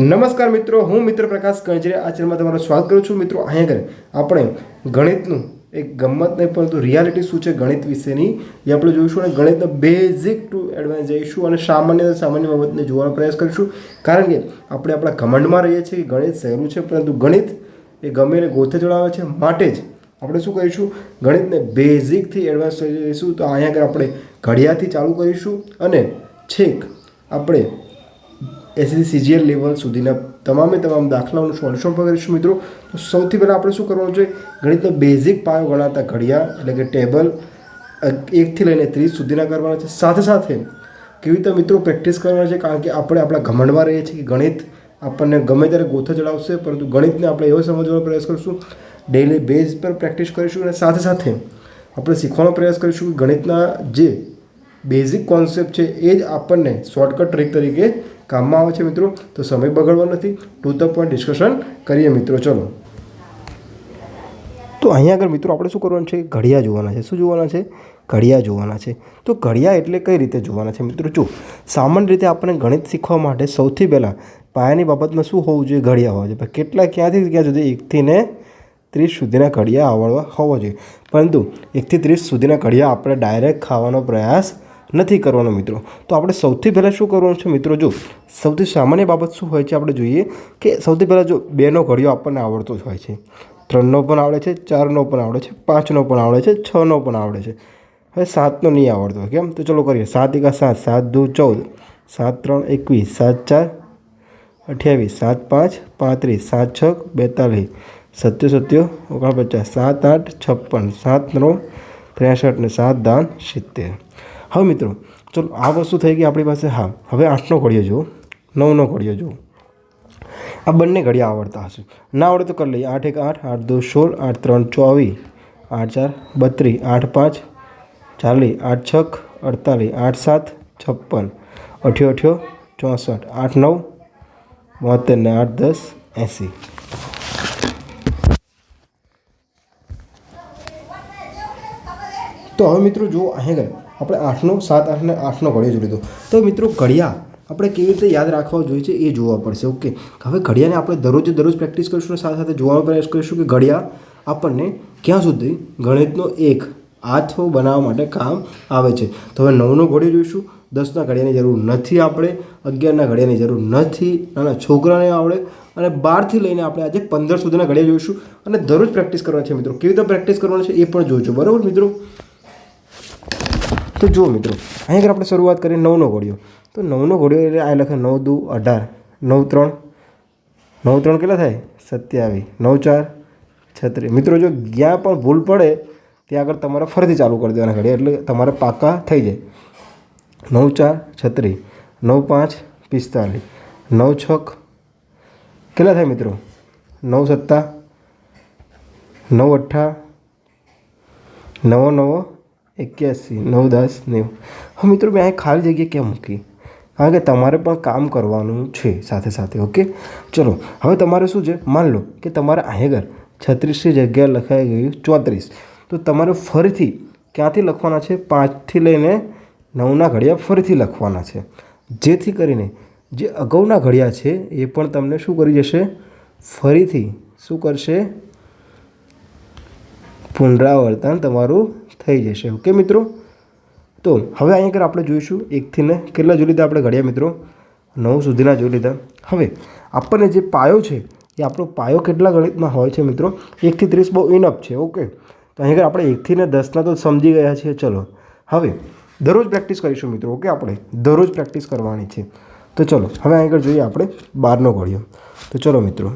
નમસ્કાર મિત્રો, હું મિત્ર પ્રકાશ કંજરે. આ ચેનલમાં તમારું સ્વાગત કરું છું. મિત્રો, અહીંયા આગળ આપણે ગણિતનું એક ગમત નહીં, પરંતુ રિયાલિટી શું છે ગણિત વિશેની એ આપણે જોઈશું અને ગણિતના બેઝિક ટુ એડવાન્સ જઈશું અને સામાન્ય સામાન્ય બાબતને જોવાનો પ્રયાસ કરીશું. કારણ કે આપણે આપણા ઘમંડમાં રહીએ છીએ કે ગણિત સહેલું છે, પરંતુ ગણિત એ ગમે એને ગોથે ચડાવે છે. માટે જ આપણે શું કરીશું? ગણિતને બેઝિકથી એડવાન્સ જઈશું. તો અહીંયા આગળ આપણે ઘડિયાળથી ચાલુ કરીશું અને છેક આપણે એસએસસી સીજીએલ લેવલ સુધીના તમામે તમામ દાખલાઓનું સોલ્યુશન કરીશું મિત્રો. તો સૌથી પહેલાં આપણે શું કરવાનું છે? ગણિતનો બેઝિક પાયો ગણાતા ઘડિયા એટલે કે ટેબલ એકથી લઈને ત્રીસ સુધીના કરવાના છે. સાથે સાથે કેવી રીતે મિત્રો પ્રેક્ટિસ કરવાના છે? કારણ કે આપણે આપણા ઘમંડમાં રહીએ છીએ કે ગણિત આપણને ગમે ત્યારે ગોથો ચડાવશે, પરંતુ ગણિતને આપણે એવો સમજવાનો પ્રયાસ કરીશું. ડેઇલી બેઝ પર પ્રેક્ટિસ કરીશું અને સાથે સાથે આપણે શીખવાનો પ્રયાસ કરીશું કે ગણિતના જે બેઝિક કોન્સેપ્ટ છે, એ જ આપણને શોર્ટકટ ટ્રીક તરીકે કામમાં આવે છે મિત્રો, તો સમય બગડવો નથી. ટુ ધ પોઈન્ટ ડિસ્કશન કરીએ મિત્રો, ચલો. તો અહીંયા આગળ મિત્રો આપણે શું કરવાનું છે? ઘડિયા જોવાના છે. શું જોવાના છે? ઘડિયા જોવાના છે. તો ઘડિયા એટલે કઈ રીતે જોવાના છે મિત્રો? જો સામાન્ય રીતે આપણે ગણિત શીખવા માટે સૌથી પહેલાં પાયાની બાબતમાં શું હોવું જોઈએ? ઘડિયા હોવા જોઈએ. કેટલા ક્યાંથી ક્યાં સુધી? એકથી ને ત્રીસ સુધીના ઘડિયા આવડવા હોવા જોઈએ. પરંતુ એકથી ત્રીસ સુધીના ઘડિયા આપણે ડાયરેક્ટ ખાવાનો પ્રયાસ નથી કરવાનો મિત્રો. તો આપણે સૌથી પહેલાં શું કરવાનું છે મિત્રો? જો સૌથી સામાન્ય બાબત શું હોય છે? આપણે જોઈએ કે સૌથી પહેલાં જો બેનો ઘડિયો આપણને આવડતો જ હોય છે. ત્રણનો પણ આવડે છે, ચારનો પણ આવડે છે, પાંચનો પણ આવડે છે, છનો પણ આવડે છે. હવે સાતનો નહીં આવડતો કેમ તો ચલો કરીએ. સાત એકા સાત સાત દુ ચૌદ. સાત ત્રણ એકવીસ, સાત ચાર, અઠ્યાવીસ, સાત પાંચ, પાંત્રીસ, સાત છ, બેતાલીસ સત્યો સત્યો ઓગણપચાસ, સાત આઠ, છપ્પન, સાત નવ, ત્રેસઠ ને સાત દાન સિત્તેર. હવે મિત્રો ચલો આ વસ્તુ થઈ ગઈ આપણી પાસે હા હવે આઠનો ઘડિયો જુઓ નવનો ઘડિયો જુઓ આ બંને ઘડિયા આવડતા હશે ના આવડે તો કરી લઈએ આઠ એક આઠ આઠ દો સોળ આઠ ત્રણ ચોવીસ આઠ ચાર બત્રીસ આઠ પાંચ ચાલીસ આઠ છક અડતાલીસ આઠ સાત છપ્પન અઠ્યો અઠ્યો ચોસઠ આઠ નવ બોતેર ને આઠ દસ એંસી તો હવે મિત્રો જુઓ અહીંયા આગળ આપણે આઠનો, સાત, આઠને, આઠનો ઘડિયો જોઈ લીધો તો મિત્રો ઘડિયા આપણે કેવી રીતે યાદ રાખવા જોઈએ છે એ જોવા પડશે, ઓકે? હવે ઘડિયાને આપણે દરરોજ દરરોજ પ્રેક્ટિસ કરીશું સાથે સાથે જોવાનો પ્રયાસ કરીશું કે ઘડિયા આપણને ક્યાં સુધી ગણિતનો એક આથો બનાવવા માટે કામ આવે છે. તો હવે નવનો ઘડિયો જોઈશું. દસના ઘડિયાની જરૂર નથી આપણે, અગિયારના ઘડિયાની જરૂર નથી, નાના છોકરાને આવડે, અને બારથી લઈને આપણે આજે પંદર સુધીના ઘડિયા જોઈશું. અને દરરોજ પ્રેક્ટિસ કરવાની છે મિત્રો. કેવી રીતે પ્રેક્ટિસ કરવાની છે એ પણ જોઈશું બરાબર મિત્રો? તો જુઓ મિત્રો અહીં આગળ આપણે શરૂઆત કરીએ નવનો ઘડિયો. તો નવનો ઘડિયો એટલે આ લખે નવ દુ અઢાર, નવ ત્રણ. નવ ત્રણ કેટલા થાય? સત્યાવીસ. નવ ચાર, છત્રીસ. મિત્રો, જો જ્યાં પણ ભૂલ પડે, ત્યાં આગળ તમારે ફરીથી ચાલુ કરી દેવાના ઘડિયા, એટલે તમારે પાકા થઈ જાય. નવ ચાર, છત્રીસ. નવ પાંચ, પિસ્તાલીસ. નવ છક કેટલા થાય મિત્રો? નવ સત્તા, નવ અઠ્ઠા, નવો નવો એક્યાસી નવ દસ નેવું. હવે મિત્રો, મેં અહીં ખાલી જગ્યા કેમ મૂકી? કારણ કે તમારે પણ કામ કરવાનું છે સાથે સાથે, ઓકે? ચલો, હવે તમારે શું છે? માન લો કે તમારે અહીં આગળ છત્રીસની જગ્યા લખાઈ ગયું ચોત્રીસ. તો તમારે ફરીથી ક્યાંથી લખવાના છે? પાંચથી લઈને નવના ઘડિયા ફરીથી લખવાના છે. જેથી કરીને જે અગાઉના ઘડિયા છે એ પણ તમને શું કરી જશે? ફરીથી શું કરશે? પુનરાવર્તન તમારું થઈ જશે ઓકે મિત્રો? તો હવે અહીંયા આગળ આપણે જોઈશું, એકથી ને કેટલા જોઈ લીધા આપણે ઘડિયા મિત્રો? નવ સુધીના જોઈ લીધા. હવે, આપણને જે પાયો છે, એ આપણો પાયો કેટલા ગણિતમાં હોય છે મિત્રો? એકથી ત્રીસ બહુ ઇનફ છે ઓકે તો અહીં આપણે એકથી ને દસના તો સમજી ગયા છીએ, ચલો. હવે, દરરોજ પ્રેક્ટિસ કરીશું મિત્રો ઓકે આપણે? દરરોજ પ્રેક્ટિસ કરવાની છે. તો ચલો, હવે અહીં જોઈએ આપણે બારનો ઘડિયો. તો ચલો મિત્રો,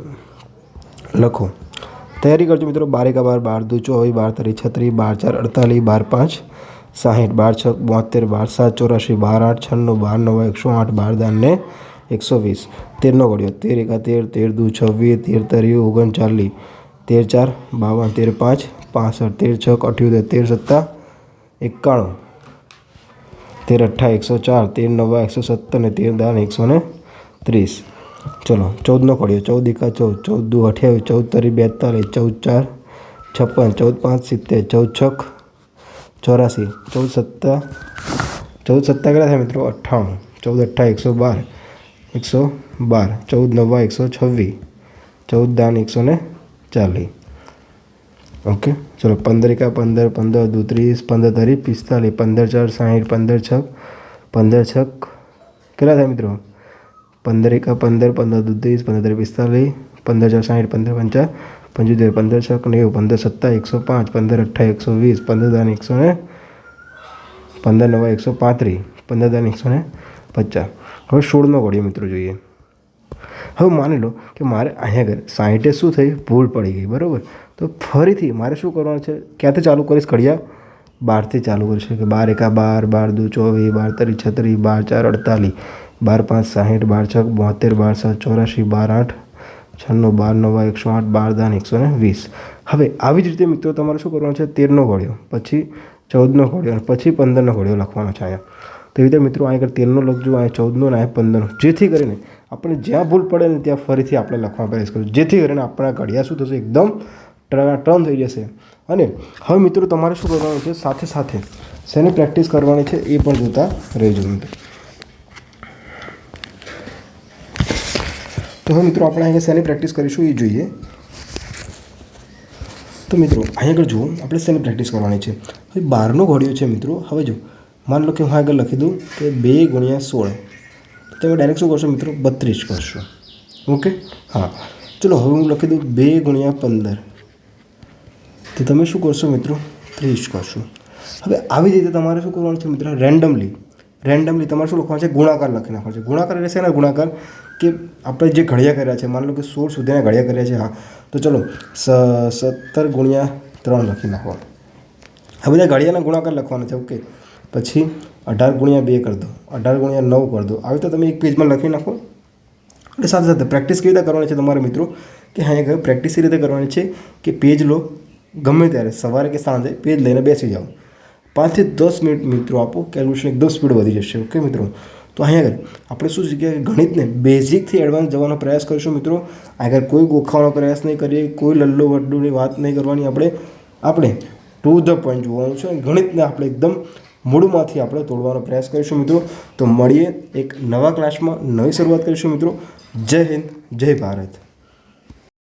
લખો. તૈયારી કરજો મિત્રો. બાર એકા બાર બાર દુ ચોવીસ, બાર તરી છત્રીસ, બાર ચાર, અડતાલીસ, બાર પાંચ, સાહીઠ, બાર છ, બોતેર, બાર સાત ચોરાશી બાર આઠ, છન્નું, બાર નવ, એકસો આઠ, બાર દાન ને એકસો વીસ. તેરનો ગળ્યો તેર એકા તેર તેર દુ છવ્વીસ, તેર તરી ઓગણચાલીસ, તેર ચાર, બાવન, તેર પાંચ, પાસઠ, તેર છ, અઠ્યોતેર, તેર સત્તા એકાણું, તેર અઠ્ઠા, એકસો ચાર, તેર નવા, એકસો સત્તર ને તેર દાન એકસો ને ત્રીસ. ચલો, ચૌદનો પડ્યો ચૌદ એકા ચૌદ ચૌદ દુ અઠ્યાવીસ, ચૌદ તરી બેતાલીસ, ચૌદ ચાર, છપ્પન, ચૌદ પાંચ, સિત્તેર, ચૌદ છક, ચોરાસી, ચૌદ સત્તા ચૌદ સત્તા કેટલા થાય મિત્રો? અઠ્ઠાણું. ચૌદ અઠ્ઠા, એકસો બાર એકસો બાર. ચૌદ નવ્વા, એકસો છવ્વીસ ચૌદ દાન, એકસો ને ચાલીસ. ઓકે, ચલો પંદરિકા પંદર પંદર દુ ત્રીસ, પંદર તરી પિસ્તાલીસ, પંદર ચાર સાહીઠ, પંદર છક પંદર છક. કેટલા થાય મિત્રો? પંદર એકા પંદર પંદર દુ ત્રીસ પંદર તરી પિસ્તાલીસ, પંદર ચાર સાઠ, પંદર પંચા, પંચોતેર, પંદર છક નેવું, પંદર સત્તા, એકસો પાંચ, પંદર અઠ્ઠા, એકસો વીસ, પંદર દાન એકસો ને પંદર નવા, એકસો પાંત્રીસ, પંદર દાન એકસો ને પચાસ. હવે સોળનો ઘોડિયો મિત્રો જોઈએ. હવે માની લો કે મારે અહીંયા આગળ સાઠે શું થઈ? ભૂલ પડી ગઈ, બરાબર? તો ફરીથી મારે શું કરવાનું છે? ક્યાંથી ચાલુ કરીશ? ઘડિયા બારથી ચાલુ કરીશ. કે બાર એકા બાર બાર દુ ચોવીસ, બાર તરી છત્રીસ, બાર ચાર અડતાલીસ. બાર પાંચ સાહીઠ, બાર છ બોતેર, બાર સાત, ચોરાશી, બાર આઠ, છન્નું, બાર નવા, એકસો આઠ, બાર દાન, એકસો ને વીસ. હવે આવી જ રીતે મિત્રો તમારે શું કરવાનું છે? તેરનો ઘોડિયો, પછી ચૌદનો ઘોડિયો અને પછી પંદરનો ઘોડિયો લખવાનો છે અહીંયા. તેવી રીતે મિત્રો અહીં આગળ તેરનો લખજો અહીંયા ચૌદનો ને અહીંયા પંદરનો. જેથી કરીને આપણે જ્યાં ભૂલ પડે ને ત્યાં ફરીથી આપણે લખવાનો પ્રયાસ કરીશું જેથી કરીને આપણા ઘડિયા શું થશે? એકદમ ટર્ન થઈ જશે. અને હવે મિત્રો તમારે શું કરવાનું છે? સાથે સાથે શેની પ્રેક્ટિસ કરવાની છે એ પણ જોતા રહેજો મિત્રો. તો હવે મિત્રો આપણે અહીંયા શેની પ્રેક્ટિસ કરીશું, એ જોઈએ. તો મિત્રો, અહીંયા આગળ જુઓ, આપણે શેની પ્રેક્ટિસ કરવાની છે. હવે બારનો ઘોડિયો છે મિત્રો, હવે જો, માની લો કે હું આગળ લખી દઉં કે બે ગુણ્યા સોળ. તમે ડાયરેક્ટ શું કરશો મિત્રો? બત્રીસ કરશો. ઓકે? હા. ચલો, હવે હું લખી દઉં બે ગુણ્યા પંદર. તો તમે શું કરશો મિત્રો? ત્રીસ કરશો. હવે આવી રીતે તમારે શું કરવાનું છે મિત્રો? રેન્ડમલી રેન્ડમલી તમારે શું લખવાનું છે? ગુણાકાર લખી નાખવાનો છે. ગુણાકાર એટલે શેના ગુણાકાર? કે આપણે જે ઘડિયા કર્યા છે, માની લો કે સોળ સુધીના ઘડિયા કર્યા છે, હા. તો ચલો સત્તર ગુણ્યા ત્રણ લખી નાખવા આ બધા ઘડિયાના ગુણાકાર લખવાના છે, ઓકે. પછી અઢાર ગુણ્યા બે કરી દો. અઢાર ગુણ્યા નવ કરી દો. આવી તો તમે એક પેજમાં લખી નાખો. એટલે સાથે સાથે પ્રેક્ટિસ કેવી રીતે કરવાની છે તમારે મિત્રો? કે હા પ્રેક્ટિસ એ રીતે કરવાની છે કે પેજ લો ગમે ત્યારે, સવારે કે સાંજે, પેજ લઈને બેસી જાઓ. પાંચથી દસ મિનિટ મિત્રો આપો કેલ્ક્યુલેશન એકદમ સ્પીડ વધી જશે ઓકે મિત્રો? તો અહીંયા આગળ, આપણે શું જગ્યાએ ગણિતને બેઝિકથી એડવાન્સ જવાનો પ્રયાસ કરીશું મિત્રો? આગળ કોઈ ગોખાવાનો પ્રયાસ નહીં કરીએ, કોઈ લલ્લો વડ્ડુની વાત નહીં કરવાની આપણે આપણે ટુ ધ પોઈન્ટ જોવાનું છે ગણિતને આપણે એકદમ મૂળમાંથી આપણે તોડવાનો પ્રયાસ કરીશું મિત્રો. તો મળીએ એક નવા ક્લાસમાં નવી શરૂઆત કરીશું મિત્રો. જય હિન્દ, જય ભારત.